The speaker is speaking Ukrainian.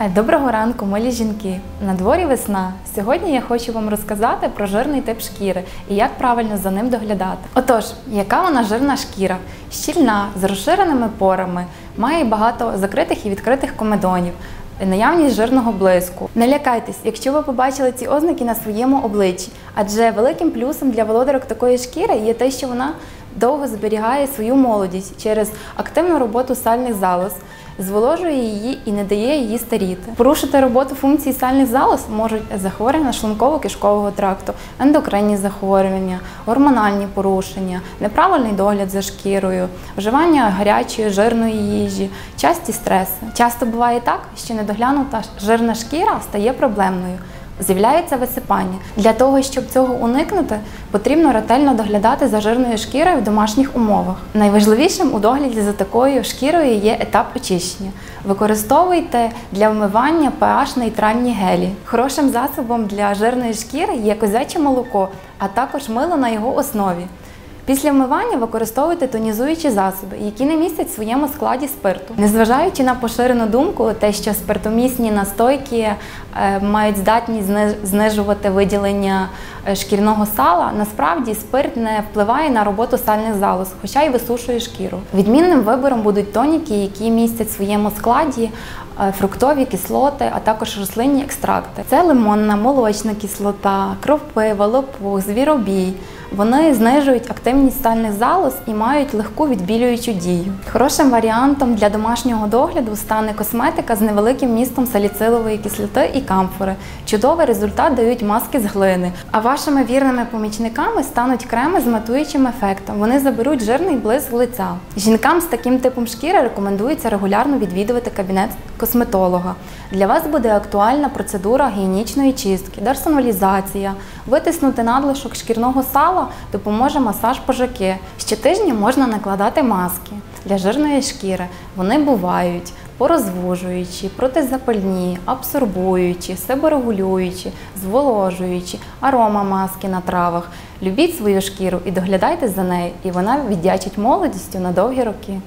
Е, Доброго ранку, милі жінки. На дворі весна. Сьогодні я хочу вам розказати про жирний тип шкіри і як правильно за ним доглядати. Отож, яка вона жирна шкіра? Щільна, з розширеними порами, має багато закритих і відкритих комедонів. Наявність жирного блиску. Не лякайтесь, якщо ви побачили ці ознаки на своєму обличчі, адже великим плюсом для володарок такої шкіри є те, що вона довго зберігає свою молодість через активну роботу сальних залоз, зволожує її і не дає її старіти. Порушити роботу функцій сальних залоз можуть захворювання шлунково-кишкового тракту, ендокринні захворювання, гормональні порушення, неправильний догляд за шкірою, вживання гарячої жирної їжі, часті стреси. Часто буває так, що недоглянута жирна шкіра стає проблемною. З'являється висипання. Для того, щоб цього уникнути, потрібно ретельно доглядати за жирною шкірою в домашніх умовах. Найважливішим у догляді за такою шкірою є етап очищення. Використовуйте для вмивання pH-нейтральні гелі. Хорошим засобом для жирної шкіри є козяче молоко, а також мило на його основі. Після вмивання використовуйте тонізуючі засоби, які не містять в своєму складі спирту. Незважаючи на поширену думку, те, що спиртомісні настойки е, мають здатність знижувати виділення е, шкірного сала, насправді спирт не впливає на роботу сальних залоз, хоча й висушує шкіру. Відмінним вибором будуть тоніки, які містять в своєму складі е, фруктові кислоти, а також рослинні екстракти. Це лимонна, молочна кислота, кропива, лопух, звіробій. Вони знижують активність сальних залоз і мають легку відбілюючу дію. Хорошим варіантом для домашнього догляду стане косметика з невеликим містом саліцилової кислоти і камфори. Чудовий результат дають маски з глини. А вашими вірними помічниками стануть креми з матуючим ефектом. Вони заберуть жирний блиск лиця. Жінкам з таким типом шкіри рекомендується регулярно відвідувати кабінет косметолога. Для вас буде актуальна процедура гігієнічної чистки, дерсоналізація, витиснути надлишок шкірного сала допоможе масаж пожаки. Щотижня можна накладати маски для жирної шкіри. Вони бувають порозвужуючі, протизапальні, абсорбуючі, себорегулюючі, зволожуючі, арома маски на травах. Любіть свою шкіру і доглядайте за нею, і вона віддячить молодістю на довгі роки.